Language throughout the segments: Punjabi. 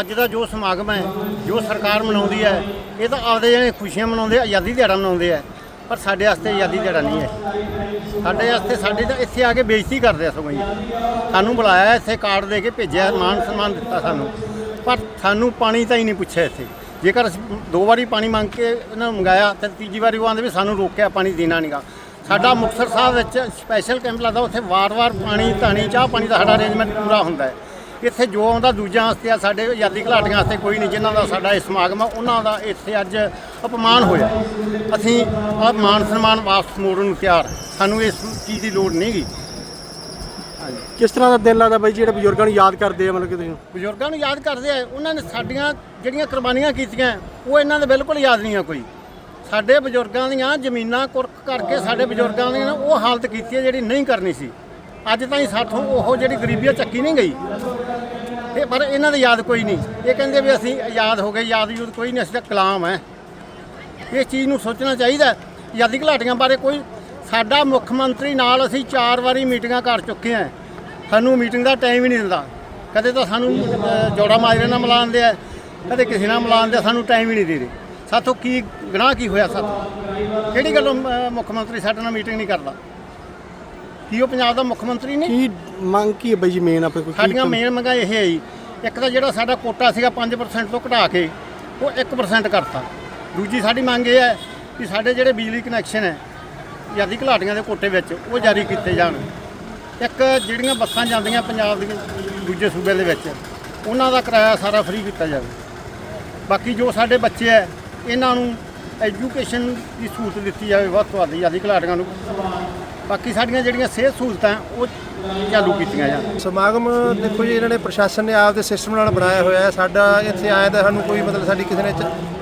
ਅੱਜ ਦਾ ਜੋ ਸਮਾਗਮ ਹੈ, ਜੋ ਸਰਕਾਰ ਮਨਾਉਂਦੀ ਹੈ, ਇਹ ਤਾਂ ਆਪਦੇ ਜਿਹੜੇ ਖੁਸ਼ੀਆਂ ਮਨਾਉਂਦੇ ਆਜ਼ਾਦੀ ਦਿਹਾੜਾ ਮਨਾਉਂਦੇ ਆ, ਪਰ ਸਾਡੇ ਵਾਸਤੇ ਆਜ਼ਾਦੀ ਦਿਹਾੜਾ ਨਹੀਂ ਹੈ। ਸਾਡੇ ਵਾਸਤੇ ਸਾਡੇ ਤਾਂ ਇੱਥੇ ਆ ਕੇ ਬੇਇੱਜ਼ਤੀ ਕਰਦੇ ਆ ਸਗੋਂ ਜੀ। ਸਾਨੂੰ ਬੁਲਾਇਆ, ਇੱਥੇ ਕਾਰਡ ਦੇ ਕੇ ਭੇਜਿਆ, ਮਾਨ ਸਨਮਾਨ ਦਿੱਤਾ ਸਾਨੂੰ। ਪਰ ਸਾਨੂੰ ਪਾਣੀ ਤਾਂ ਹੀ ਨਹੀਂ ਪੁੱਛਿਆ ਇੱਥੇ। ਜੇਕਰ ਅਸੀਂ ਦੋ ਵਾਰੀ ਪਾਣੀ ਮੰਗ ਕੇ ਇਹਨਾਂ ਨੂੰ ਮੰਗਾਇਆ, ਤੇ ਤੀਜੀ ਵਾਰੀ ਉਹ ਆਂਦੇ ਵੀ ਸਾਨੂੰ ਰੋਕਿਆ, ਪਾਣੀ ਦੇਣਾ ਨਹੀਂਗਾ ਸਾਡਾ ਮੁਕਤਸਰ ਸਾਹਿਬ ਵਿੱਚ ਸਪੈਸ਼ਲ ਕੈਂਪ ਲੱਗਦਾ, ਉੱਥੇ ਵਾਰ-ਵਾਰ ਪਾਣੀ, ਧਾਣੀ ਚਾਹ ਪਾਣੀ ਦਾ ਸਾਡਾ ਅਰੇਂਜਮੈਂਟ ਪੂਰਾ ਹੁੰਦਾ ਹੈ। ਇੱਥੇ ਜੋ ਆਉਂਦਾ ਦੂਜਿਆਂ ਵਾਸਤੇ ਆ ਸਾਡੇ ਆਜ਼ਾਦੀ ਘਲਾਟੀਆਂ ਵਾਸਤੇ ਕੋਈ ਨਹੀਂ ਜਿਨ੍ਹਾਂ ਦਾ ਸਾਡਾ ਇਹ ਸਮਾਗਮ ਆ ਉਹਨਾਂ ਦਾ ਇੱਥੇ ਅੱਜ ਅਪਮਾਨ ਹੋਇਆ। ਅਸੀਂ ਆ ਮਾਨ ਸਨਮਾਨ ਵਾਪਸ ਮੋੜਨ ਨੂੰ ਤਿਆਰ ਸਾਨੂੰ ਇਸ ਚੀਜ਼ ਦੀ ਲੋੜ ਨਹੀਂਗੀ ਕਿਸ ਤਰ੍ਹਾਂ ਦਾ ਦਿਲ ਲੱਗਦਾ ਬਾਈ ਜਿਹੜੇ ਬਜ਼ੁਰਗਾਂ ਨੂੰ ਯਾਦ ਕਰਦੇ ਆ ਮਤਲਬ ਕਿ ਤੁਸੀਂ? ਬਜ਼ੁਰਗਾਂ ਨੂੰ ਯਾਦ ਕਰਦੇ ਆ ਉਹਨਾਂ ਨੇ ਸਾਡੀਆਂ ਜਿਹੜੀਆਂ ਕੁਰਬਾਨੀਆਂ ਕੀਤੀਆਂ ਉਹ ਇਹਨਾਂ ਦੇ ਬਿਲਕੁਲ ਯਾਦ ਨਹੀਂ ਆ ਕੋਈ। ਸਾਡੇ ਬਜ਼ੁਰਗਾਂ ਦੀਆਂ ਜ਼ਮੀਨਾਂ ਕੁਰਕ ਕਰਕੇ ਸਾਡੇ ਬਜ਼ੁਰਗਾਂ ਦੀ ਨਾ ਉਹ ਹਾਲਤ ਕੀਤੀ ਹੈ ਜਿਹੜੀ ਨਹੀਂ ਕਰਨੀ ਸੀ। ਅੱਜ ਤਾਈਂ ਸਾਥੋਂ ਉਹ ਜਿਹੜੀ ਗਰੀਬੀ ਆ ਚੱਕੀ ਨਹੀਂ ਗਈ। ਇਹ ਪਰ ਇਹਨਾਂ ਦੀ ਯਾਦ ਕੋਈ ਨਹੀਂ। ਇਹ ਕਹਿੰਦੇ ਵੀ ਅਸੀਂ ਆਜ਼ਾਦ ਹੋ ਗਏ, ਯਾਦ ਯੂਦ ਕੋਈ ਨਹੀਂ, ਅਸੀਂ ਤਾਂ ਕਲਾਮ ਹੈ ਇਸ ਚੀਜ਼ ਨੂੰ ਸੋਚਣਾ ਚਾਹੀਦਾ ਆਜ਼ਾਦੀ ਘਲਾਟੀਆਂ ਬਾਰੇ ਕੋਈ ਸਾਡਾ ਮੁੱਖ ਮੰਤਰੀ ਨਾਲ ਅਸੀਂ ਚਾਰ ਵਾਰੀ ਮੀਟਿੰਗਾਂ ਕਰ ਚੁੱਕੇ ਹਾਂ। ਸਾਨੂੰ ਮੀਟਿੰਗ ਦਾ ਟਾਈਮ ਹੀ ਨਹੀਂ ਦਿੰਦਾ। ਕਦੇ ਤਾਂ ਸਾਨੂੰ ਜੋੜਾ ਮਾਜਰੇ ਨਾਲ ਮਿਲਾਉਂਦੇ ਆ, ਕਦੇ ਕਿਸੇ ਨਾਲ ਮਿਲਾਉਂਦੇ ਸਾਨੂੰ ਟਾਈਮ ਹੀ ਨਹੀਂ ਦੇ ਰਹੇ। ਸਾਥੋਂ ਕੀ, ਗੁਨਾਹ ਕੀ ਹੋਇਆ ਸਾਥੋਂ? ਕਿਹੜੀ ਗੱਲੋਂ ਮੁੱਖ ਮੰਤਰੀ ਸਾਡੇ ਨਾਲ ਮੀਟਿੰਗ ਨਹੀਂ ਕਰਦਾ? ਕੀ ਉਹ ਪੰਜਾਬ ਦਾ ਮੁੱਖ ਮੰਤਰੀ ਨਹੀਂ ਕੀ ਮੰਗ ਕੀ ਹੈ ਬਾਈ ਜੀ ਮੇਨ ਆਪਣੇ ਕੋਲ? ਕੀ ਸਾਡੀਆਂ ਮੇਨ ਮੰਗਾਂ ਇਹ ਹੈ ਜੀ। ਇੱਕ ਤਾਂ ਜਿਹੜਾ ਸਾਡਾ ਕੋਟਾ ਸੀਗਾ 5% ਤੋਂ ਘਟਾ ਕੇ ਉਹ 1% ਕਰਤਾ। ਦੂਜੀ ਸਾਡੀ ਮੰਗ ਇਹ ਹੈ ਕਿ ਸਾਡੇ ਜਿਹੜੇ ਬਿਜਲੀ ਕਨੈਕਸ਼ਨ ਹੈ ਆਜ਼ਾਦੀ ਘਲਾਟੀਆਂ ਦੇ ਕੋਟੇ ਵਿੱਚ ਉਹ ਜਾਰੀ ਕੀਤੇ ਜਾਣ। ਇੱਕ ਜਿਹੜੀਆਂ ਬੱਸਾਂ ਜਾਂਦੀਆਂ ਪੰਜਾਬ ਦੀਆਂ ਦੂਜੇ ਸੂਬੇ ਦੇ ਵਿੱਚ ਉਹਨਾਂ ਦਾ ਕਿਰਾਇਆ ਸਾਰਾ ਫ੍ਰੀ ਕੀਤਾ ਜਾਵੇ। ਬਾਕੀ ਜੋ ਸਾਡੇ ਬੱਚੇ ਹੈ ਇਹਨਾਂ ਨੂੰ ਐਜੂਕੇਸ਼ਨ ਦੀ ਸਹੂਲਤ ਦਿੱਤੀ ਜਾਵੇ ਵੱਧ ਤੋਂ ਵੱਧ ਆਜ਼ਾਦੀ ਘਲਾਟੀਆਂ ਨੂੰ। ਬਾਕੀ ਸਾਡੀਆਂ ਜਿਹੜੀਆਂ ਸਿਹਤ ਸਹੂਲਤਾਂ ਉਹ ਚਾਲੂ ਕੀਤੀਆਂ ਜਾਣ। ਸਮਾਗਮ ਦੇਖੋ ਜੀ, ਇਹਨਾਂ ਨੇ ਪ੍ਰਸ਼ਾਸਨ ਨੇ ਆਪਦੇ ਸਿਸਟਮ ਨਾਲ ਬਣਾਇਆ ਹੋਇਆ ਹੈ। ਸਾਡਾ ਇੱਥੇ ਆਇਆ ਤਾਂ ਸਾਨੂੰ ਕੋਈ ਮਤਲਬ ਸਾਡੀ ਕਿਸੇ ਨੇ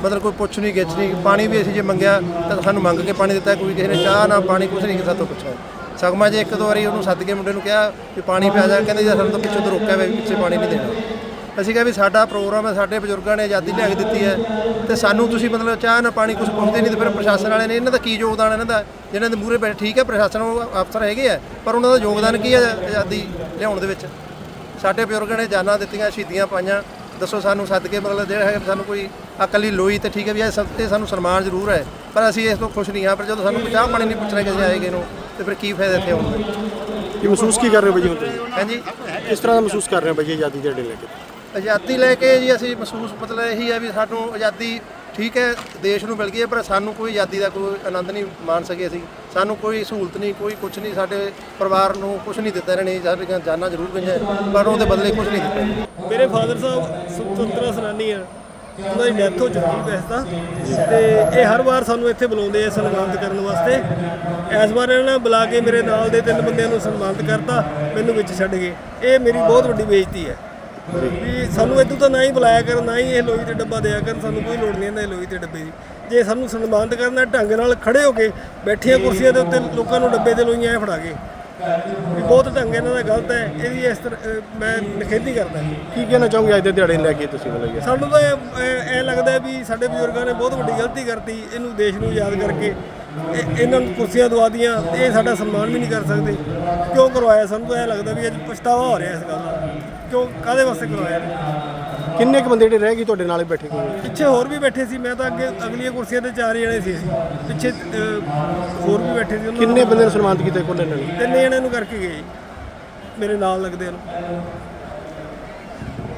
ਮਤਲਬ ਕੋਈ ਪੁੱਛ ਨਹੀਂ, ਗਿੱਛ ਨਹੀਂ। ਪਾਣੀ ਵੀ ਅਸੀਂ ਜੇ ਮੰਗਿਆ ਤਾਂ ਸਾਨੂੰ ਮੰਗ ਕੇ ਪਾਣੀ ਦਿੱਤਾ ਕੋਈ ਕਿਸੇ ਨੇ ਚਾਹ ਨਾ, ਪਾਣੀ ਕੁਛ ਨਹੀਂ ਕਿਸੇ ਤੋਂ ਪੁੱਛਿਆ। ਸਗਮਾ ਜੇ ਇੱਕ ਦੋ ਵਾਰੀ ਉਹਨੂੰ ਸੱਦ ਕੇ ਮੁੰਡੇ ਨੂੰ ਕਿਹਾ ਵੀ ਪਾਣੀ ਪਿਆ ਜਾ, ਕਹਿੰਦੇ ਜੀ ਸਾਨੂੰ ਤਾਂ ਪਿੱਛੋਂ ਤੋਂ ਰੋਕਿਆ ਹੋਇਆ ਪਿੱਛੇ ਪਾਣੀ ਨਹੀਂ ਦੇਣਾ। ਅਸੀਂ ਕਿਹਾ ਵੀ ਸਾਡਾ ਪ੍ਰੋਗਰਾਮ ਹੈ ਸਾਡੇ ਬਜ਼ੁਰਗਾਂ ਨੇ ਆਜ਼ਾਦੀ ਲਿਆ ਕੇ ਦਿੱਤੀ ਹੈ ਤੇ ਸਾਨੂੰ ਤੁਸੀਂ ਮਤਲਬ ਚਾਹ ਨਾ ਪਾਣੀ ਕੁਝ ਪੁੱਛਦੇ ਨਹੀਂ ਤੇ ਫਿਰ ਪ੍ਰਸ਼ਾਸਨ ਵਾਲੇ ਨੇ ਇਹਨਾਂ ਦਾ ਕੀ ਯੋਗਦਾਨ ਇਹਨਾਂ ਦਾ ਜਿਹਨਾਂ ਦੇ ਮੂਹਰੇ ਬੈਠੇ ਠੀਕ ਹੈ ਪ੍ਰਸ਼ਾਸਨ ਉਹ ਅਫਸਰ ਹੈਗੇ ਆ ਪਰ ਉਹਨਾਂ ਦਾ ਯੋਗਦਾਨ ਕੀ ਹੈ ਆਜ਼ਾਦੀ ਲਿਆਉਣ ਦੇ ਵਿੱਚ? ਸਾਡੇ ਬਜ਼ੁਰਗਾਂ ਨੇ ਜਾਨਾਂ ਦਿੱਤੀਆਂ ਸ਼ਹੀਦੀਆਂ ਪਾਈਆਂ ਦੱਸੋ ਸਾਨੂੰ ਸੱਦ ਕੇ ਮਤਲਬ ਜਿਹੜਾ ਹੈ ਸਾਨੂੰ ਕੋਈ ਅਕਲੀ ਲੋਈ ਤੇ ਠੀਕ ਹੈ ਵੀ ਇਹ ਸਭ ਤੇ ਸਾਨੂੰ ਸਨਮਾਨ ਜ਼ਰੂਰ ਹੈ ਪਰ ਅਸੀਂ ਇਸ ਤੋਂ ਖੁਸ਼ ਨਹੀਂ ਹਾਂ ਪਰ ਜਦੋਂ ਸਾਨੂੰ ਚਾਹ ਪਾਣੀ ਨਹੀਂ ਪੁੱਛਣਾ ਕਿਸੇ ਆਏਗੇ ਨੂੰ ਤੇ ਫਿਰ ਕੀ ਫਾਇਦਾ ਇੱਥੇ ਆਉਣ ਦਾ? ਕੀ ਮਹਿਸੂਸ ਕੀ ਕਰ ਰਹੇ ਹੋ ਬਾਈ ਹੁਣ ਤੁਸੀਂ? ਹਾਂਜੀ। ਕਿਸ ਤਰ੍ਹਾਂ ਦਾ ਮਹਿਸੂਸ ਕਰ ਰਹੇ ਹੋ ਬਾਈ ਆਜ਼ਾਦੀ ਦੇ ਡੇ ਲੈ ਕੇ? ਆਜ਼ਾਦੀ ਲੈ ਕੇ ਜੀ ਅਸੀਂ ਮਹਿਸੂਸ ਮਤਲਬ ਇਹੀ ਹੈ ਵੀ ਸਾਨੂੰ ਆਜ਼ਾਦੀ ਠੀਕ ਹੈ, ਦੇਸ਼ ਨੂੰ ਮਿਲ ਗਈ ਹੈ, ਪਰ ਸਾਨੂੰ ਕੋਈ ਆਜ਼ਾਦੀ ਦਾ ਕੋਈ ਆਨੰਦ ਨਹੀਂ ਮਾਣ ਸਕੇ ਅਸੀਂ। ਸਾਨੂੰ ਕੋਈ ਸਹੂਲਤ ਨਹੀਂ, ਕੋਈ ਕੁਝ ਨਹੀਂ, ਸਾਡੇ ਪਰਿਵਾਰ ਨੂੰ ਕੁਝ ਨਹੀਂ ਦਿੱਤਾ ਇਹਨਾਂ ਨੇ, ਸਾਡੀਆਂ ਜਾਨਾਂ ਜ਼ਰੂਰ ਗਈਆਂ, ਪਰ ਉਹਦੇ ਬਦਲੇ ਕੁਝ ਨਹੀਂ ਦਿੱਤਾ। ਮੇਰੇ ਫਾਦਰ ਸਾਹਿਬ ਸੁਤੰਤਰਾ ਸੈਨਾਨੀ ਆ, ਉਹਨਾਂ ਦੀ ਡੈਥ ਹੋ ਚੁੱਕੀ ਵੈਸੇ ਤਾਂ। ਤੇ ਇਹ ਹਰ ਵਾਰ ਸਾਨੂੰ ਇੱਥੇ ਬੁਲਾਉਂਦੇ ਆ ਸਨਮਾਨਿਤ ਕਰਨ ਵਾਸਤੇ। ਇਸ ਵਾਰ ਇਹਨਾਂ ਨੇ ਬੁਲਾ ਕੇ ਮੇਰੇ ਨਾਲ ਦੇ ਤਿੰਨ ਬੰਦਿਆਂ ਨੂੰ ਸਨਮਾਨਿਤ ਕਰਤਾ, ਮੈਨੂੰ ਵਿੱਚ ਛੱਡ ਗਏ ਇਹ ਮੇਰੀ ਬਹੁਤ ਵੱਡੀ ਬੇਇੱਜ਼ਤੀ ਹੈ। ਵੀ ਸਾਨੂੰ ਇਦੋਂ ਤਾਂ ਨਾ ਹੀ ਬੁਲਾਇਆ ਕਰਨ ਨਾ ਹੀ ਇਹ ਲੋਈ ਤੇ ਡੱਬਾ ਦਿਆ ਕਰਨ ਸਾਨੂੰ ਕੋਈ ਲੋੜ ਨਹੀਂ ਇਹਨਾਂ ਲੋਈ ਤੇ ਡੱਬੇ ਦੀ। ਜੇ ਸਾਨੂੰ ਸਨਮਾਨਿਤ ਕਰਨਾ ਢੰਗ ਨਾਲ ਖੜੇ ਹੋ ਕੇ ਬੈਠੀਆਂ ਕੁਰਸੀਆਂ ਦੇ ਉੱਤੇ ਲੋਕਾਂ ਨੂੰ ਡੱਬੇ ਦੇ ਲੋਈਆਂ ਐ ਫੜਾ ਕੇ ਵੀ ਬਹੁਤ ਢੰਗ ਇਹਨਾਂ ਦਾ ਗਲਤ ਹੈ ਇਹਦੀ ਇਸ ਤਰ੍ਹਾਂ ਮੈਂ ਨਿਖੇਧੀ ਕਰਦਾ। ਕੀ ਕਹਿਣਾ ਚਾਹੋਗੇ ਅੱਜ ਦੇ ਦਿਹਾੜੇ ਨੂੰ ਲੈ ਕੇ ਤੁਸੀਂ ਮਤਲਬ ਸਾਨੂੰ ਤਾਂ ਐ ਲੱਗਦਾ ਵੀ ਸਾਡੇ ਬਜ਼ੁਰਗਾਂ ਨੇ ਬਹੁਤ ਵੱਡੀ ਗਲਤੀ ਕਰਤੀ ਇਹਨੂੰ ਦੇਸ਼ ਨੂੰ ਯਾਦ ਕਰਕੇ। ਇਹ- ਇਹਨਾਂ ਨੂੰ ਕੁਰਸੀਆਂ ਦਵਾ ਦੀਆਂ ਤੇ ਇਹ ਸਾਡਾ ਸਨਮਾਨ ਵੀ ਨਹੀਂ ਕਰ ਸਕਦੇ। ਕਿਉਂ ਕਰਵਾਇਆ? ਸਾਨੂੰ ਤਾਂ ਐ ਲੱਗਦਾ ਵੀ ਅੱਜ ਪਛਤਾਵਾ ਹੋ ਰਿਹਾ ਇਸ ਗੱਲ ਦਾ। ਕਿਉਂ ਕਾਦੇ ਵਾਸਤੇ ਕਰਵਾਇਆ? ਕਿੰਨੇ ਕੁ ਬੰਦੇ ਜਿਹੜੇ ਰਹਿ ਗਏ ਤੁਹਾਡੇ ਨਾਲ ਹੀ ਬੈਠੇ ਹੋਏ? ਪਿੱਛੇ ਹੋਰ ਵੀ ਬੈਠੇ ਸੀ। ਮੈਂ ਤਾਂ ਅੱਗੇ ਅਗਲੀਆਂ ਕੁਰਸੀਆਂ ਤੇ ਚਾਰ ਜਣੇ ਸੀ। ਅਸੀਂ ਪਿੱਛੇ ਅਹ, ਹੋਰ ਵੀ ਬੈਠੇ ਸੀ। ਉਹਨਾਂ ਨੂੰ- ਕਿੰਨੇ ਬੰਦੇ ਨੂੰ ਸਨਮਾਨਿਤ ਕੀਤਾ ਕੁੱਲ ਇਹਨਾਂ ਨੇ? ਤਿੰਨ ਜਣਿਆਂ ਨੂੰ ਕਰਕੇ ਗਏ। ਮੇਰੇ ਨਾਲ ਲੱਗਦੇ ਨੂੰ।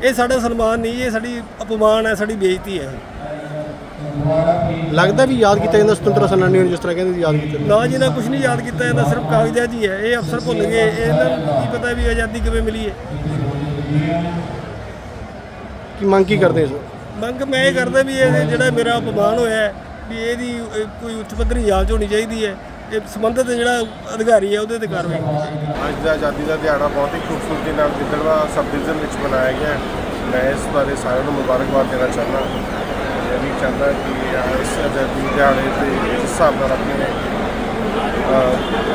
ਇਹ ਸਾਡਾ ਸਨਮਾਨ ਨਹੀਂ ਇਹ ਸਾਡੀ ਅਪਮਾਨ ਹੈ ਸਾਡੀ ਬੇਇੱਜ਼ਤੀ ਹੈ। ਲੱਗਦਾ ਵੀ ਯਾਦ ਕੀਤਾ ਜਾਂਦਾ ਸੁਤੰਤਰ ਸੈਨਾਨੀਆਂ ਨੂੰ ਜਿਸ ਤਰ੍ਹਾਂ ਕਹਿੰਦੇ ਸੀ ਯਾਦ ਕੀਤਾ ਨਾ ਜੀ ਨਾ ਕੁਝ ਨਹੀਂ ਯਾਦ ਕੀਤਾ ਜਾਂਦਾ ਸਿਰਫ ਕਾਗਜ਼ਾਂ 'ਚ ਹੀ ਹੈ। ਇਹ ਅਫਸਰ ਭੁੱਲ ਗਏ। ਇਹਨਾਂ ਨੂੰ ਕੀ ਪਤਾ ਵੀ ਆਜ਼ਾਦੀ ਕਿਵੇਂ ਮਿਲੀ ਹੈ। ਕੀ ਮੰਗ ਕੀ ਕਰਦੇ ਸੋ ਮੰਗ ਮੈਂ ਇਹ ਕਰਦਾ ਵੀ ਇਹ ਜਿਹੜਾ ਮੇਰਾ ਅਪਮਾਨ ਹੋਇਆ ਹੈ, ਵੀ ਇਹਦੀ ਕੋਈ ਉੱਚ ਪੱਧਰੀ ਜਾਂਚ ਹੋਣੀ ਚਾਹੀਦੀ ਹੈ। ਇਹ ਸੰਬੰਧਿਤ ਜਿਹੜਾ ਅਧਿਕਾਰੀ ਹੈ ਉਹਦੇ ਤੇ ਕਾਰਵਾਈ ਹੋਣੀ ਚਾਹੀਦੀ ਹੈ। ਅੱਜ ਦਾ ਆਜ਼ਾਦੀ ਦਾ ਦਿਹਾੜਾ ਬਹੁਤ ਹੀ ਖੂਬਸੂਰਤੀ ਨਾਲ ਗਿੱਦੜਵਾ ਸਬ ਡਿਵੀਜ਼ਨ ਵਿੱਚ ਮਨਾਇਆ ਗਿਆ ਹੈ। ਮੈਂ ਇਸ ਬਾਰੇ ਸਾਰਿਆਂ ਨੂੰ ਮੁਬਾਰਕਬਾਦ ਦੇਣਾ ਚਾਹੁੰਦਾ। ਇਹ ਚਾਹੁੰਦਾ ਕਿ ਇਸ ਆਜ਼ਾਦੀ ਦਿਹਾੜੇ ਤੇ ਇਸ ਹਿਸਾਬ ਨਾਲ ਆਪਣੇ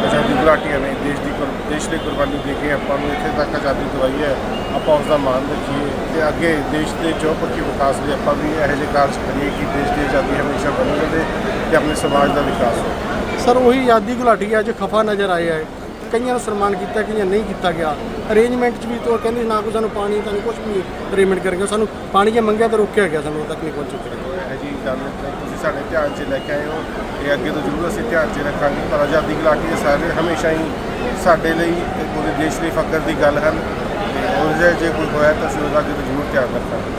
ਆਜ਼ਾਦੀ ਘੁਲਾਟੀਆਂ ਨੇ ਦੇਸ਼ ਦੀ ਕੁਰ- ਦੇਸ਼ ਦੀ ਕੁਰਬਾਨੀ ਦੇ ਕੇ ਆਪਾਂ ਨੂੰ ਇੱਥੇ ਤੱਕ ਆਜ਼ਾਦੀ ਦਵਾਈ ਹੈ, ਆਪਾਂ ਉਸ ਦਾ ਮਾਣ ਰੱਖੀਏ ਤੇ ਅੱਗੇ ਦੇਸ਼ ਦੇ ਚੌਪੱਖੀ ਵਿਕਾਸ ਲਈ ਆਪਾਂ ਵੀ ਇਹੋ ਜਿਹੇ ਕਾਰਜ ਕਰੀਏ ਕਿ ਦੇਸ਼ ਦੀ ਆਜ਼ਾਦੀ ਹਮੇਸ਼ਾ ਬਣੀ ਰਹੇ ਤੇ ਆਪਣੇ ਸਮਾਜ ਦਾ ਵਿਕਾਸ ਹੋਵੇ। ਸਰ, ਉਹੀ ਆਜ਼ਾਦੀ ਘੁਲਾਟੀ ਅੱਜ ਖਫਾ ਨਜ਼ਰ ਆਇਆ ਹੈ। ਕਈਆਂ ਨੂੰ ਸਨਮਾਨ ਕੀਤਾ, ਕਈਆਂ ਨਹੀਂ ਕੀਤਾ ਗਿਆ। ਅਰੇਂਜਮੈਂਟ 'ਚ ਵੀ ਤੋਂ ਕਹਿੰਦੇ ਨਾ ਕੋਈ ਸਾਨੂੰ ਪਾਣੀ ਤਾਂ ਨਹੀਂ ਕੁਝ ਵੀ ਅਰੇਂਜਮੈਂਟ ਕਰਕੇ ਸਾਨੂੰ ਪਾਣੀ ਜੇ ਮੰਗਿਆ ਤਾਂ ਰੋਕਿਆ ਗਿਆ ਸਾਨੂੰ ਤੱਕ ਨਹੀਂ ਪਹੁੰਚ ਚੁੱਕੇ ਇਹ ਜੀ ਗੱਲ ਤੁਸੀਂ ਸਾਡੇ ਧਿਆਨ 'ਚ ਲੈ ਕੇ ਆਏ ਹੋ, ਇਹ ਅੱਗੇ ਤੋਂ ਜ਼ਰੂਰ ਅਸੀਂ ਧਿਆਨ 'ਚ ਰੱਖਾਂਗੇ, ਪਰ ਆਜ਼ਾਦੀ ਘੁਲਾਟੀ ਸਾਰੇ ਹਮੇਸ਼ਾ ਹੀ ਸਾਡੇ ਲਈ ਤੇ ਪੂਰੇ ਦੇਸ਼ ਲਈ ਫਖਰ ਦੀ ਗੱਲ ਹਨ। ਤੇ ਉਹ ਜੇ ਜੇ ਕੋਈ ਹੋਇਆ ਤਾਂ ਅਸੀਂ ਉਹਦਾ ਅੱਗੇ ਤੋਂ ਜ਼ਰੂਰ ਧਿਆਨ ਰੱਖਾਂਗੇ।